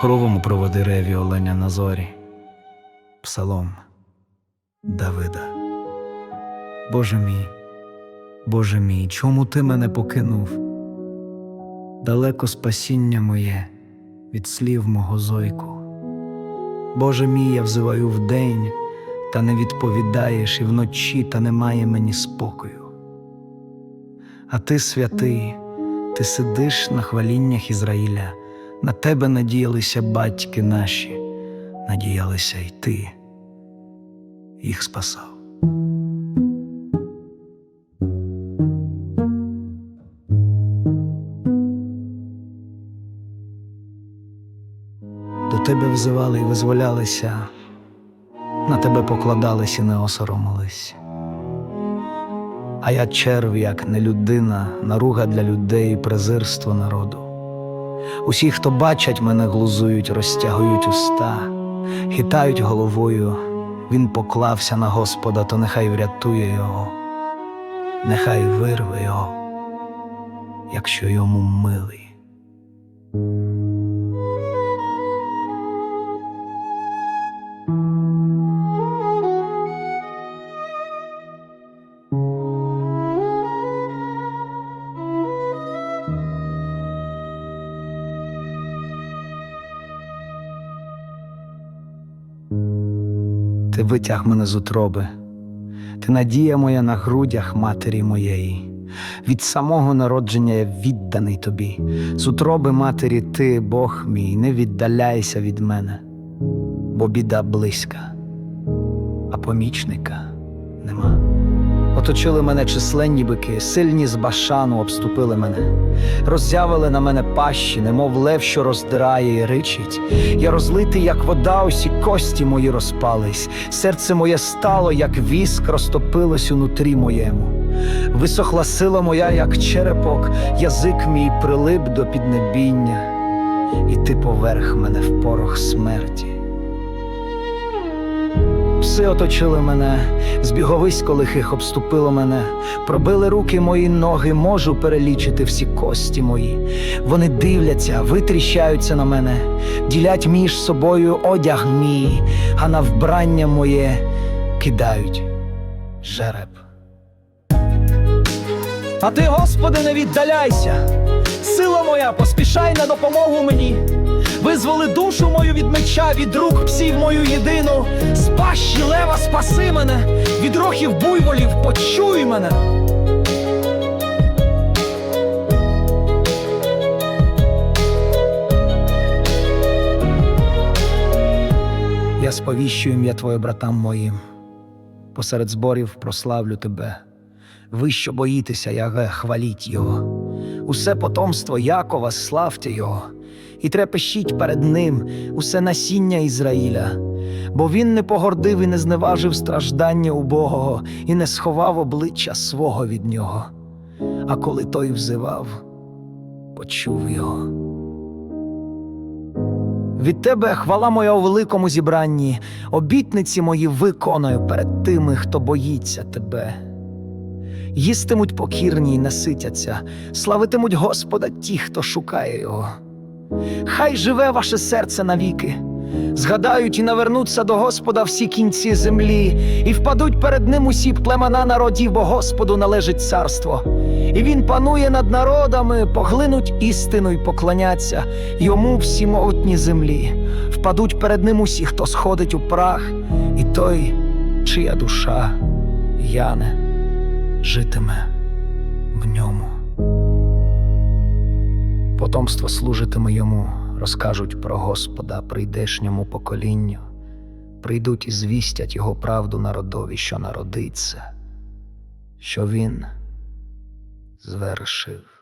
хоровому проводи реві оленя на зорі. Псалом Давида. Боже мій, Боже мій, чому ти мене покинув? Далеко спасіння моє від слів мого зойку. Боже мій, я взиваю вдень, та не відповідаєш, і вночі та немає мені спокою. А ти, святий, ти сидиш на хваліннях Ізраїля, на тебе надіялися батьки наші, надіялися й ти, їх спасав. До тебе взивали і визволялися, на тебе покладались і не осоромились. А я черв, як не людина, наруга для людей, презирство народу. Усі, хто бачать мене, глузують, розтягують уста, хитають головою. Він поклався на Господа, то нехай врятує його, нехай вирве його, якщо йому милий. Ти витяг мене з утроби, ти надія моя на грудях матері моєї. Від самого народження я відданий тобі. З утроби матері ти, Бог мій, не віддаляйся від мене, бо біда близька, а помічника нема. Оточили мене численні бики, сильні з башану обступили мене, роззявили на мене пащі, немов лев, що роздирає і ричить. Я розлитий, як вода, усі кості мої розпались, серце моє стало, як віск, розтопилось унутрі моєму. Висохла сила моя, як черепок, язик мій прилип до піднебіння, і ти поверх мене в порох смерті. Пси оточили мене, збіговисько лихих обступило мене, пробили руки мої ноги, можу перелічити всі кості мої. Вони дивляться, витріщаються на мене, ділять між собою одяг мій, а на вбрання моє кидають жереб. А ти, Господи, не віддаляйся, сила моя, поспішай на допомогу мені. Визволи душу мою від меча, від рук псів мою єдину. З пащі лева спаси мене, від рохів буйволів почуй мене. Я сповіщую ім'я Твоє братам моїм. Посеред зборів прославлю тебе. Ви, що боїтеся, Ягве, хваліть його. Усе потомство Якова, славте його, і трепещіть перед ним усе насіння Ізраїля, бо він не погордив і не зневажив страждання убогого, і не сховав обличчя свого від нього. А коли той взивав, почув його. Від тебе хвала моя у великому зібранні, обітниці мої виконую перед тими, хто боїться тебе. Їстимуть покірні й наситяться, славитимуть Господа ті, хто шукає його. Хай живе ваше серце навіки, згадають і навернуться до Господа всі кінці землі, і впадуть перед ним усі племена народів, бо Господу належить царство. І він панує над народами, поглинуть істину й поклоняться йому всі могутні землі, впадуть перед ним усі, хто сходить у прах, і той, чия душа яне житиме в ньому. Потомство служитиме йому, розкажуть про Господа прийдешньому поколінню, прийдуть і звістять його правду народові, що народиться, що він звершив.